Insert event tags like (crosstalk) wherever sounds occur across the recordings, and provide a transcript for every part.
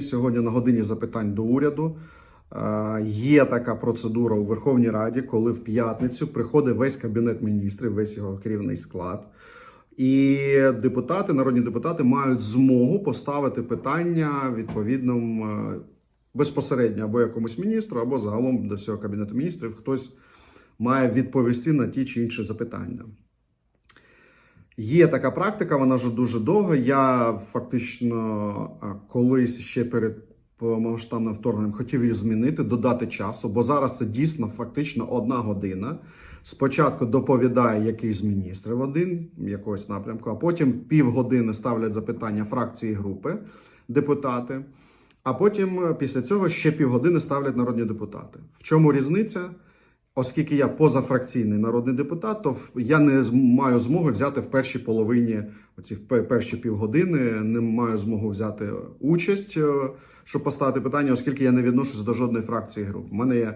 Сьогодні на годині запитань до уряду е, є така процедура у Верховній Раді, коли в п'ятницю приходить весь кабінет міністрів, весь його керівний склад. І депутати, народні депутати, мають змогу поставити питання відповідному е, безпосередньо або якомусь міністру, або загалом до всього кабінету міністрів. Хтось має відповісти на ті чи інші запитання. Є така практика, вона вже дуже довго. Я фактично колись ще перед повномасштабним вторгненням хотів її змінити, додати часу, бо зараз це дійсно фактично одна година. Спочатку доповідає якийсь з міністрів один якогось напрямку, а потім півгодини ставлять запитання фракції групи депутати. А потім е, після цього ще півгодини ставлять народні депутати. В чому різниця? Оскільки я позафракційний народний депутат, то я не маю змоги взяти в першій половині оці перші півгодини, не маю змогу взяти участь, е, щоб поставити питання, оскільки я не відношусь до жодної фракції груп. У мене є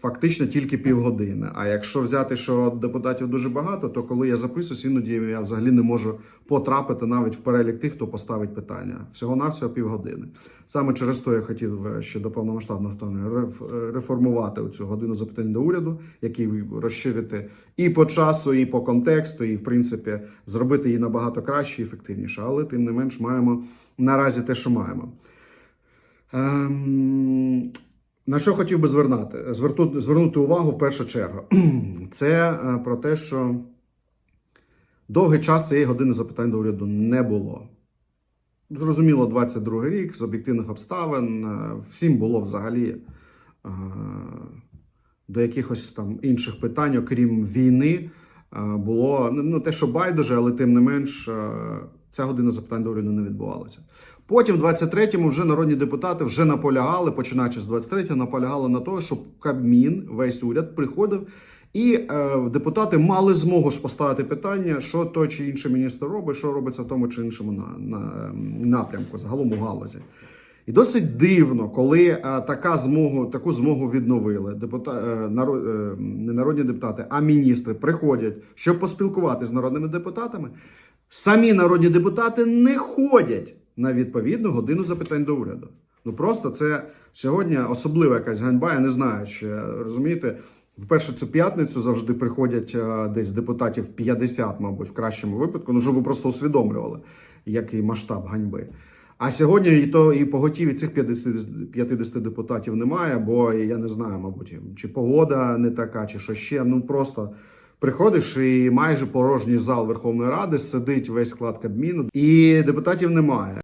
фактично тільки півгодини. А якщо взяти, що депутатів дуже багато, то коли я записуюсь, іноді я взагалі не можу потрапити навіть в перелік тих, хто поставить питання. Всього навсього півгодини. Саме через то я хотів е, ще до повномасштабного вторгнення е, реформувати цю годину запитань до уряду, який розширити і по часу, і по контексту, і в принципі зробити її набагато краще і ефективніше. Але тим не менш маємо наразі те, що маємо. Ем, на що хотів би звернути? Звернути увагу в першу чергу. (clears throat) Це е, про те, що довгий час цієї години запитань до уряду не було. Зрозуміло, 22 рік з об'єктивних обставин. е, Всім було взагалі е, до якихось там інших питань, окрім війни, було ну, те, що байдуже, але тим не менш ця година запитань до уряду не відбувалася. Потім, в 23-му, вже народні депутати вже наполягали, починаючи з 23-го, наполягали на тому, щоб Кабмін, весь уряд приходив. І е, депутати мали змогу ж поставити питання, що той чи інший міністр робить, що робиться в тому чи іншому на, на, напрямку, загалом у галузі. І досить дивно, коли е, така змогу, таку змогу відновили. Депута, е, наро- е, не народні депутати, а міністри приходять, щоб поспілкуватися з народними депутатами. Самі народні депутати не ходять на відповідну годину запитань до уряду. Ну просто це сьогодні особлива якась ганьба. Я не знаю, чи розумієте. Вперше цю п'ятницю завжди приходять е, десь депутатів 50, мабуть, в кращому випадку. Ну, щоб ви просто усвідомлювали, який масштаб ганьби. А сьогодні і то і поготіві цих 50, 50 депутатів немає, бо я не знаю, мабуть, чи погода не така, чи що ще. Ну просто приходиш і майже порожній зал Верховної Ради сидить весь склад Кабміну, і депутатів немає.